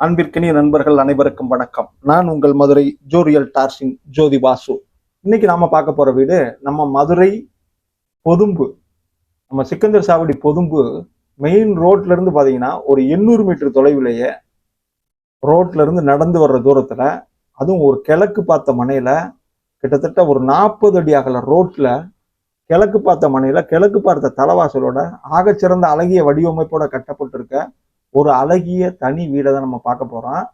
அன்பிற்கினிய நண்பர்கள் அனைவருக்கும் வணக்கம். நான் உங்கள் மதுரை ஜோரியல் டார்சிங் ஜோதி வாசு. இன்னைக்கு நாம பார்க்க போற வீடு நம்ம மதுரை பொதும்பு. நம்ம சிக்கந்தர் சாவடி பொதும்பு மெயின் ரோட்ல இருந்து பாத்தீங்கன்னா ஒரு எண்ணூறு மீட்டர் தொலைவிலேயே ரோட்ல இருந்து நடந்து வர்ற தூரத்துல அதுவும் ஒரு கிழக்கு பார்த்த மனையில கிட்டத்தட்ட ஒரு நாற்பது அடி அகல ரோட்ல கிழக்கு பார்த்த மனையில கிழக்கு பார்த்த தலவாசலோட ஆகச்சிறந்த அழகிய வடிவமைப்போட கட்டப்பட்டிருக்க ஒரு அழகிய தனி வீடை தான் நம்ம பார்க்க போகிறோம்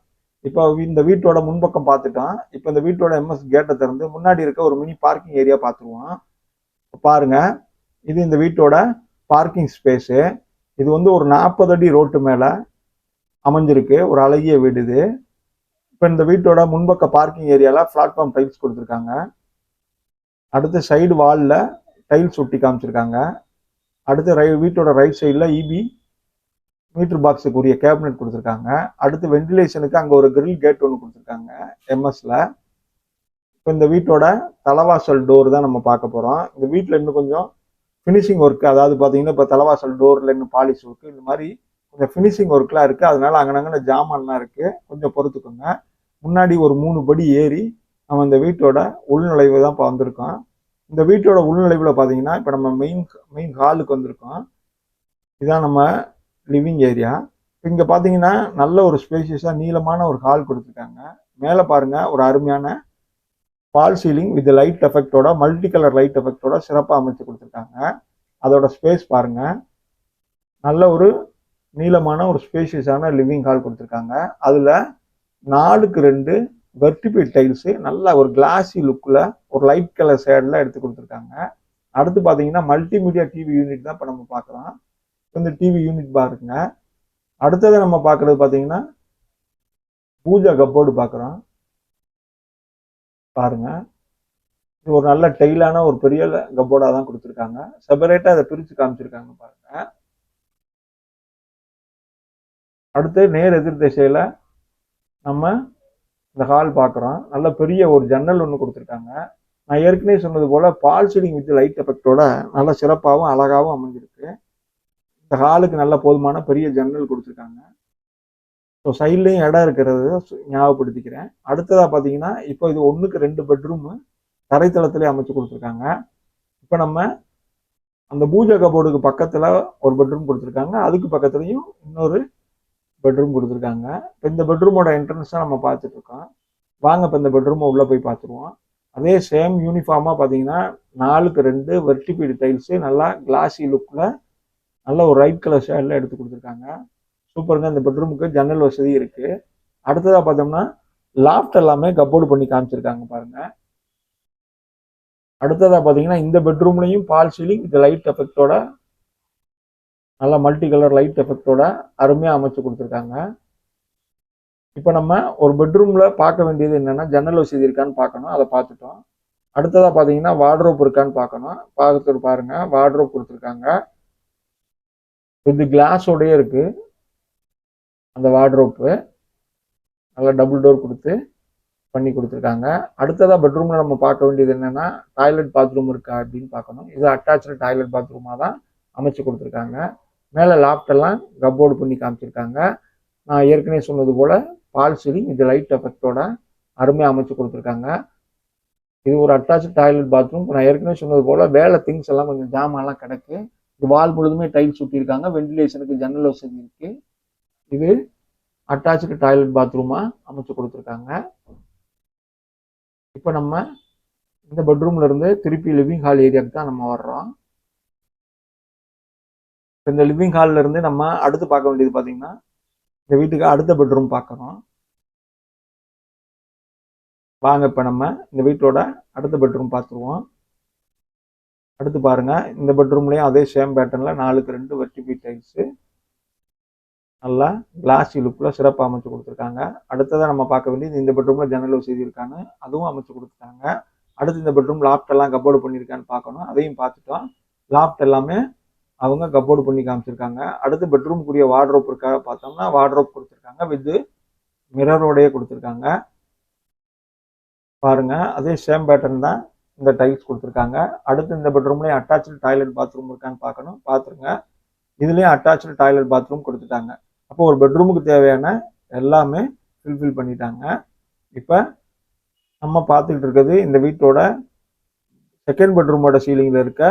இப்போ இந்த வீட்டோட முன்பக்கம் பார்த்துட்டோம். இப்போ இந்த வீட்டோட எம்எஸ் கேட்டை திறந்து முன்னாடி இருக்க ஒரு மினி பார்க்கிங் ஏரியா பார்த்துருவோம். பாருங்க. இது இந்த வீட்டோட பார்க்கிங் ஸ்பேஸு இது வந்து ஒரு நாற்பது அடி ரோட்டு மேலே அமைஞ்சிருக்கு. ஒரு அழகிய வீடு இது. இப்போ இந்த வீட்டோட முன்பக்க பார்க்கிங் ஏரியாவில் பிளாட்ஃபார்ம் டைல்ஸ் கொடுத்துருக்காங்க. அடுத்து சைடு வாலில் டைல்ஸ் ஒட்டி காமிச்சிருக்காங்க. அடுத்து ரை வீட்டோட ரைட் சைடில் இபி மீட்டர் பாக்ஸுக்குரிய கேபினெட் கொடுத்துருக்காங்க. அடுத்து வென்டிலேஷனுக்கு அங்கே ஒரு கிரில் கேட் ஒன்று கொடுத்துருக்காங்க எம்எஸ்ல இப்போ இந்த வீட்டோட தலைவாசல் டோர் தான் நம்ம பார்க்க போகிறோம் இந்த வீட்டில் இன்னும் கொஞ்சம் ஃபினிஷிங் ஒர்க் அதாவது பார்த்தீங்கன்னா இப்போ தலைவாசல் டோரில் இன்னும் பாலிஷ் ஒர்க்கு இந்த மாதிரி கொஞ்சம் ஃபினிஷிங் ஒர்க்லாம் இருக்குது அதனால அங்கனங்கன ஜாமான்லாம் இருக்குது கொஞ்சம் பொறுத்துக்கோங்க. முன்னாடி ஒரு மூணு படி ஏறி நம்ம இந்த வீட்டோட உள்நுழைவு தான் இப்போ வந்திருக்கோம். இந்த வீட்டோட உள்நுழைவில் பார்த்தீங்கன்னா இப்போ நம்ம மெயின் மெயின் ஹாலுக்கு வந்திருக்கோம். இதான் நம்ம லிவிங் ஏரியா இங்கே பார்த்தீங்கன்னா நல்ல ஒரு ஸ்பேசியஸாக நீளமான ஒரு ஹால் கொடுத்துருக்காங்க. மேலே பாருங்கள் ஒரு அருமையான பால் சீலிங் வித் லைட் எஃபெக்டோட மல்டி கலர் லைட் எஃபெக்டோட சிறப்பாக அமைச்சு கொடுத்துருக்காங்க. அதோட ஸ்பேஸ் பாருங்க. நல்ல ஒரு நீளமான ஒரு ஸ்பேஷியஸான லிவிங் ஹால் கொடுத்துருக்காங்க. அதில் நாலுக்கு ரெண்டு வெர்டிபிள் டைல்ஸு நல்லா ஒரு கிளாஸி லுக்கில் ஒரு லைட் கலர் ஷேடில் எடுத்து கொடுத்துருக்காங்க. அடுத்து பார்த்தீங்கன்னா மல்டிமீடியா டிவி யூனிட் தான் இப்போ நம்ம பார்க்குறோம். இந்த டிவி யூனிட் பாருங்க அடுத்தது நம்ம பார்க்கறது பார்த்தீங்கன்னா பூஜா கப்போர்டு பார்க்குறோம். பாருங்க. இது ஒரு நல்ல டெய்லான ஒரு பெரிய கப்போர்டாக தான் கொடுத்துருக்காங்க. செப்பரேட்டாக அதை பிரித்து காமிச்சிருக்காங்க பாருங்க. அடுத்து நேர் எதிர் திசையில் நம்ம இந்த ஹால் பார்க்குறோம். நல்ல பெரிய ஒரு ஜன்னல் ஒன்று கொடுத்துருக்காங்க. நான் ஏற்கனவே சொன்னது போல் பால் சீலிங் வித் லைட் எஃபெக்டோட நல்ல சிறப்பாகவும் அழகாகவும் அமைஞ்சிருக்கு. இந்த ஹாலுக்கு நல்ல போதுமான பெரிய ஜன்னல் கொடுத்துருக்காங்க. ஸோ சைட்லேயும் இடம் இருக்கிறது ஞாபகப்படுத்திக்கிறேன். அடுத்ததாக பார்த்தீங்கன்னா இப்போ இது ஒன்றுக்கு ரெண்டு பெட்ரூமு தரைத்தளத்திலே அமைச்சு கொடுத்துருக்காங்க. இப்போ நம்ம அந்த பூஜை கபோர்டுக்கு பக்கத்தில் ஒரு பெட்ரூம் கொடுத்துருக்காங்க. அதுக்கு பக்கத்துலேயும் இன்னொரு பெட்ரூம் கொடுத்துருக்காங்க. இப்போ இந்த பெட்ரூமோட என்ட்ரன்ஸ் தான் நம்ம பார்த்துட்ருக்கோம் வாங்க இப்போ இந்த பெட்ரூமை உள்ளே போய் பார்த்துருவோம். அதே சேம் யூனிஃபார்மாக பார்த்தீங்கன்னா நாலுக்கு ரெண்டு வெர்டிபீடு டைல்ஸு நல்லா கிளாஸி லுக்கில் நல்ல ஒரு ரைட் கலர் ஷேடில் எடுத்து கொடுத்துருக்காங்க. சூப்பருங்க இந்த பெட்ரூமுக்கு ஜன்னல் வசதி இருக்கு. அடுத்ததாக பார்த்தோம்னா லாஃப்ட் எல்லாமே கப்போர்டு பண்ணி காமிச்சிருக்காங்க பாருங்க. அடுத்ததாக பார்த்தீங்கன்னா இந்த பெட்ரூம்லையும் பால் சீலிங் இந்த லைட் எஃபெக்டோட நல்ல மல்டி கலர் லைட் எஃபெக்டோட அருமையாக அமைச்சு கொடுத்துருக்காங்க. இப்போ நம்ம ஒரு பெட்ரூமில் பார்க்க வேண்டியது என்னென்னா ஜன்னல் வசதி இருக்கான்னு பார்க்கணும். அதை பார்த்துட்டோம். அடுத்ததாக பார்த்தீங்கன்னா வார்ட்ரோப் இருக்கான்னு பார்க்கணும். பார்த்துட்டு பாருங்க. வார்ட்ரோப் கொடுத்துருக்காங்க. வித் கிளாஸோடய இருக்கு. அந்த வார்ட்ரோப்பு நல்லா டபுள் டோர் கொடுத்து பண்ணி கொடுத்துருக்காங்க. அடுத்ததாக பெட்ரூமில் நம்ம பார்க்க வேண்டியது என்னென்னா டாய்லெட் பாத்ரூம் இருக்கா அப்படின்னு பார்க்கணும். இது அட்டாச்சு டாய்லெட் பாத்ரூமாக தான் அமைச்சு கொடுத்துருக்காங்க. மேலே லாப்டெல்லாம் கப்போர்டு பண்ணி காமிச்சிருக்காங்க. நான் ஏற்கனவே சொன்னது போல் பால் சீலிங் இது லைட் எஃபெக்டோட அருமையாக அமைச்சு கொடுத்துருக்காங்க. இது ஒரு அட்டாச்சு டாய்லெட் பாத்ரூம் நான் ஏற்கனவே சொன்னது போல் வேலை திங்ஸ் எல்லாம் கொஞ்சம் ஜாமான்லாம் கிடக்கு. வால் முழுதுமே டைல்ஸ் சுட்டியிருக்காங்க வென்டிலேஷனுக்கு ஜன்னல் வசதி இருக்கு இது அட்டாச்சு டாய்லெட் பாத்ரூமா அமைச்சு கொடுத்துருக்காங்க. இப்போ நம்ம இந்த பெட்ரூம்ல இருந்து திருப்பி லிவிங் ஹால் ஏரியாவுக்கு தான் நம்ம வர்றோம். இந்த லிவிங் ஹால்ல இருந்து நம்ம அடுத்து பார்க்க வேண்டியது பார்த்தீங்கன்னா இந்த வீட்டுக்கு அடுத்த பெட்ரூம் பார்க்குறோம் வாங்க இப்போ நம்ம இந்த வீட்டோட அடுத்த பெட்ரூம் பார்த்துருவோம். அடுத்து பாருங்கள் இந்த பெட்ரூம்லேயும் அதே சேம் பேட்டர்னில் நாலுக்கு ரெண்டு வெர்டிபி டைல்ஸு நல்லா கிளாஸி லுக்கில் சிறப்பாக அமைச்சு கொடுத்துருக்காங்க. அடுத்ததாக நம்ம பார்க்க வேண்டியது இந்த பெட்ரூமில் ஜன்னல் வசதி இருக்கான்னு அதுவும் அமைச்சு கொடுத்துருக்காங்க அடுத்து இந்த பெட்ரூம் லாப்ட் எல்லாம் கப்போர்டு பண்ணியிருக்கான்னு பார்க்கணும். அதையும் பார்த்துட்டோம் லாப்ட் எல்லாமே அவங்க கப்போர்டு பண்ணி காமிச்சிருக்காங்க. அடுத்து பெட்ரூம்க்குரிய வார்ட்ரோப் இருக்கா பார்த்தோம்னா வார்ட்ரோப் கொடுத்துருக்காங்க வித்து மிரரோடையே கொடுத்துருக்காங்க. பாருங்கள் அதே சேம் பேட்டர்ன் தான் இந்த டைல்ஸ் கொடுத்துருக்காங்க. அடுத்து இந்த பெட்ரூம்லேயும் அட்டாச்சு டாய்லெட் பாத்ரூம் இருக்கான்னு பார்க்கணும். பார்த்துருங்க. இதுலேயும் அட்டாச்சு டாய்லெட் பாத்ரூம் கொடுத்துட்டாங்க. அப்போ ஒரு பெட்ரூமுக்கு தேவையான எல்லாமே ஃபில்ஃபில் பண்ணிட்டாங்க. இப்போ நம்ம பார்த்துக்கிட்டு இருக்கிறது இந்த வீட்டோட செகண்ட் பெட்ரூமோட சீலிங்கில் இருக்க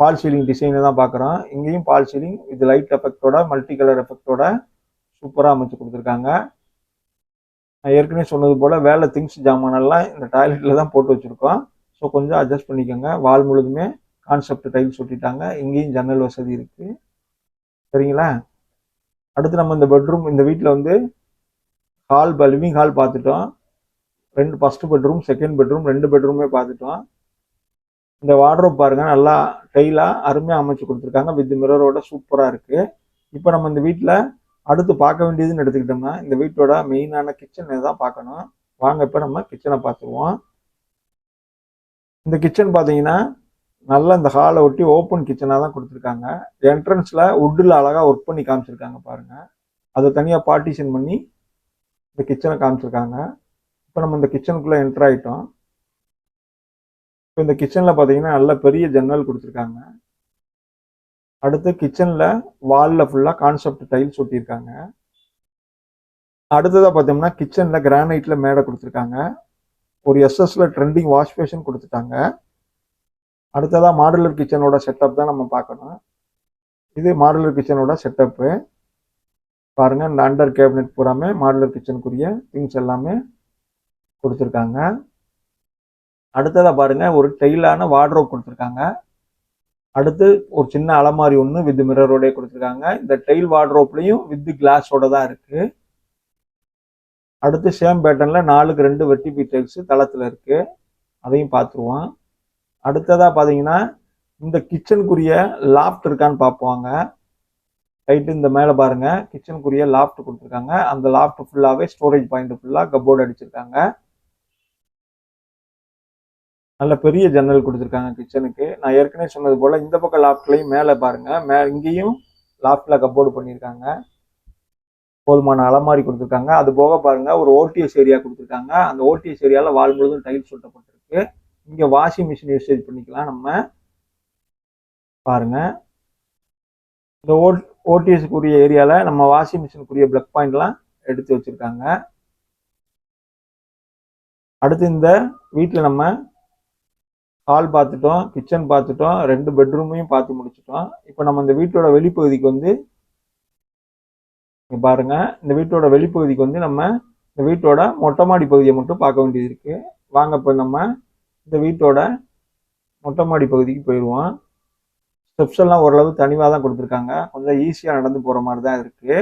பால் சீலிங் டிசைனை தான் பார்க்குறோம். இங்கேயும் பால் சீலிங் இது லைட் எஃபெக்டோட மல்டி கலர் எஃபெக்டோட சூப்பராக அமைச்சு கொடுத்துருக்காங்க. நான் ஏற்கனவே சொன்னது போல் வேலை திங்ஸ் ஜாமானெல்லாம் இந்த டாய்லெட்டில் தான் போட்டு வச்சுருக்கோம். ஸோ கொஞ்சம் அட்ஜஸ்ட் பண்ணிக்கோங்க. வால் முழுதுமே கான்செப்ட் டைல்ஸ் ஒட்டிட்டாங்க. இங்கேயும் ஜன்னல் வசதி இருக்குது சரிங்களா? அடுத்து நம்ம இந்த பெட்ரூம் இந்த வீட்டில் வந்து ஹால் லிவிங் ஹால் பார்த்துட்டோம். ரெண்டு ஃபஸ்ட்டு பெட்ரூம் செகண்ட் பெட்ரூம் ரெண்டு பெட்ரூமே பார்த்துட்டோம். இந்த வார்ட்ரோப் பாருங்கள் நல்லா டைலாக அருமையாக அமைச்சு கொடுத்துருக்காங்க. வித் மிரரோட சூப்பராக இருக்குது இப்போ நம்ம இந்த வீட்டில் அடுத்து பார்க்க வேண்டியதுன்னு எடுத்துக்கிட்டோம்னா இந்த வீட்டோட மெயினான கிச்சனை தான் பார்க்கணும். வாங்க இப்போ நம்ம கிச்சனை பார்த்துருவோம். இந்த கிச்சன் பார்த்தீங்கன்னா நல்லா இந்த ஹாலை ஒட்டி ஓப்பன் கிச்சனாக தான் கொடுத்துருக்காங்க. என்ட்ரன்ஸில் வுட்டில் அழகாக ஒர்க் பண்ணி காமிச்சிருக்காங்க பாருங்கள் அதை தனியாக பார்ட்டிஷன் பண்ணி இந்த கிச்சனை காமிச்சிருக்காங்க. இப்போ நம்ம இந்த கிச்சனுக்குள்ளே என்ட்ரு ஆகிட்டோம் இப்போ இந்த கிச்சனில் பார்த்தீங்கன்னா நல்ல பெரிய ஜன்னல் கொடுத்துருக்காங்க. அடுத்து கிச்சனில் வாலில் ஃபுல்லாக கான்செப்ட் டைல்ஸ் ஒட்டியிருக்காங்க. அடுத்ததாக பார்த்தோம்னா கிச்சனில் கிரானைட்டில் மேடை கொடுத்துருக்காங்க. ஒரு எஸ்எஸ்ல ட்ரெண்டிங் வாஷ் பேஷன் கொடுத்துட்டாங்க. அடுத்ததாக மாடுலர் கிச்சனோட செட்டப் தான் நம்ம பார்க்கணும். இது மாடுலர் கிச்சனோட செட்டப்பு பாருங்க இந்த அண்டர் கேபினெட் பூராமே மாடுலர் கிச்சனுக்குரிய திங்ஸ் எல்லாமே கொடுத்துருக்காங்க. அடுத்ததாக பாருங்க ஒரு டெய்லான வார்ட்ரோப் கொடுத்துருக்காங்க. அடுத்து ஒரு சின்ன அலமாரி ஒன்று வித் மிரரோடய கொடுத்துருக்காங்க. இந்த டெயில் வார்ட்ரோப்லையும் வித் கிளாஸோட தான் இருக்கு. அடுத்து சேம் பேட்டர்னில் நாலுக்கு ரெண்டு வெட்டி பீ தளத்தில் இருக்கு. அதையும் பார்த்துருவோம் அடுத்ததாக பார்த்தீங்கன்னா இந்த கிச்சனுக்குரிய லாஃப்ட் இருக்கான்னு பார்ப்பாங்க ரைட்டு இந்த மேலே பாருங்க. கிச்சனுக்குரிய லாஃப்ட் கொடுத்துருக்காங்க. அந்த லாஃப்ட் ஃபுல்லாகவே ஸ்டோரேஜ் பாயிண்ட் ஃபுல்லாக கப்போர்டு அடிச்சிருக்காங்க. நல்ல பெரிய ஜன்னல் கொடுத்துருக்காங்க கிச்சனுக்கு நான் ஏற்கனவே சொன்னது போல் இந்த பக்கம் லாஃப்ட்லையும் மேலே பாருங்கள் மே இங்கேயும் லாஃப்டில் கப்போர்டு பண்ணியிருக்காங்க. போதுமான அலமாரி கொடுத்துருக்காங்க. அது போக பாருங்க ஒரு ஓடிஎஸ் ஏரியா கொடுத்துருக்காங்க. அந்த ஓடிஎஸ் ஏரியாவில் வால் முழுதும் டைல்ஸ் ஒட்டப்பட்டிருக்கு இங்கே வாஷிங் மிஷின் யூசேஜ் பண்ணிக்கலாம் நம்ம. பாருங்க. இந்த ஓ ஓடிஎஸ்க்குரிய ஏரியாவில் நம்ம வாஷிங் மிஷினுக்குரிய பிளக் பாயிண்ட்லாம் எடுத்து வச்சுருக்காங்க. அடுத்து இந்த வீட்டில் நம்ம ஹால் பார்த்துட்டோம் கிச்சன் பார்த்துட்டோம் ரெண்டு பெட்ரூமையும் பார்த்து முடிச்சிட்டோம். இப்போ நம்ம இந்த வீட்டோட வெளிப்பகுதிக்கு வந்து இங்கே பாருங்கள் இந்த வீட்டோட வெளிப்பகுதிக்கு வந்து நம்ம இந்த வீட்டோட மொட்டை மாடி பகுதியை மட்டும் பார்க்க வேண்டியது இருக்குது வாங்க இப்போ நம்ம இந்த வீட்டோட மொட்டை மாடி பகுதிக்கு போயிடுவோம். ஸ்டெப்ஸ் எல்லாம் ஓரளவு தனிவாக தான் கொடுத்துருக்காங்க. கொஞ்சம் ஈஸியாக நடந்து போகிற மாதிரி தான் இருக்குது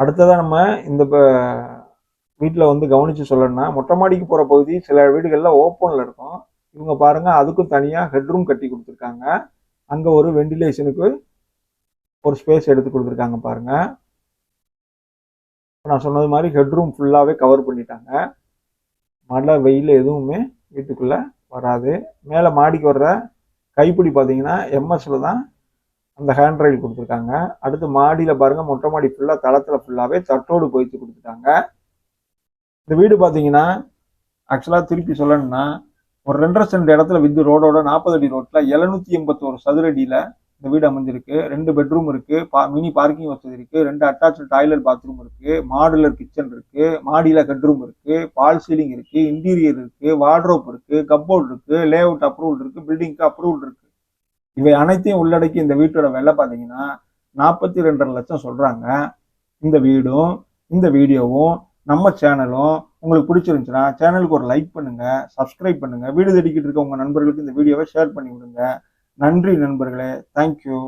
அடுத்ததாக நம்ம இந்த வீட்டில் வந்து கவனித்து சொல்லணும்னா மொட்டை மாடிக்கு போகிற பகுதி சில வீடுகளில் ஓப்பனில் இருக்கும். இவங்க பாருங்கள் அதுக்கும் தனியாக ஹெட்ரூம் கட்டி கொடுத்துருக்காங்க. அங்கே ஒரு வெண்டிலேஷனுக்கு ஒரு ஸ்பேஸ் எடுத்து கொடுத்துருக்காங்க பாருங்க. நான் சொன்னது மாதிரி ஹெட்ரூம் ஃபுல்லாகவே கவர் பண்ணிட்டாங்க. மழை வெயில் எதுவுமே வீட்டுக்குள்ளே வராது. மேலே மாடிக்கு வர்ற கைப்பிடி பார்த்தீங்கன்னா எம்எஸ்ல தான் அந்த ஹேண்ட் ரயில் கொடுத்துருக்காங்க. அடுத்து மாடியில் பாருங்கள் மொட்டை மாடி ஃபுல்லாக தளத்தில் ஃபுல்லாகவே தட்டோடு போய்த்து கொடுத்துட்டாங்க. இந்த வீடு பார்த்தீங்கன்னா ஆக்சுவலாக திருப்பி சொல்லணும்னா ஒரு ரெண்டரை சென்ட் இடத்துல வித்து ரோடோட நாற்பது அடி ரோட்டில் எழுநூத்தி எண்பத்தோரு சதுர அடியில் இந்த வீடு அமைஞ்சிருக்கு. ரெண்டு பெட்ரூம் இருக்கு பா மினி பார்க்கிங் வசதி இருக்கு ரெண்டு அட்டாச்சு டாய்லெட் பாத்ரூம் இருக்கு மாடுலர் கிச்சன் இருக்கு மாடியில பெட்ரூம் இருக்கு பால் சீலிங் இருக்கு இன்டீரியர் இருக்கு வார்ட்ரோப் இருக்கு கப்போர்ட் இருக்கு லே அவுட் அப்ரூவல் இருக்கு பில்டிங்க்கு அப்ரூவல் இருக்கு. இவை அனைத்தையும் உள்ளடக்கி இந்த வீட்டோட விலை பார்த்தீங்கன்னா நாற்பத்தி ரெண்டரை லட்சம் சொல்றாங்க. இந்த வீடும் இந்த வீடியோவும் நம்ம சேனலும் உங்களுக்கு பிடிச்சிருந்துச்சுன்னா சேனலுக்கு ஒரு லைக் பண்ணுங்க சப்ஸ்கிரைப் பண்ணுங்க. வீடு தேடிக்கிட்டு இருக்க உங்க நண்பர்களுக்கு இந்த வீடியோவை ஷேர் பண்ணி விடுங்க. நன்றி நண்பர்களே. தேங்க்யூ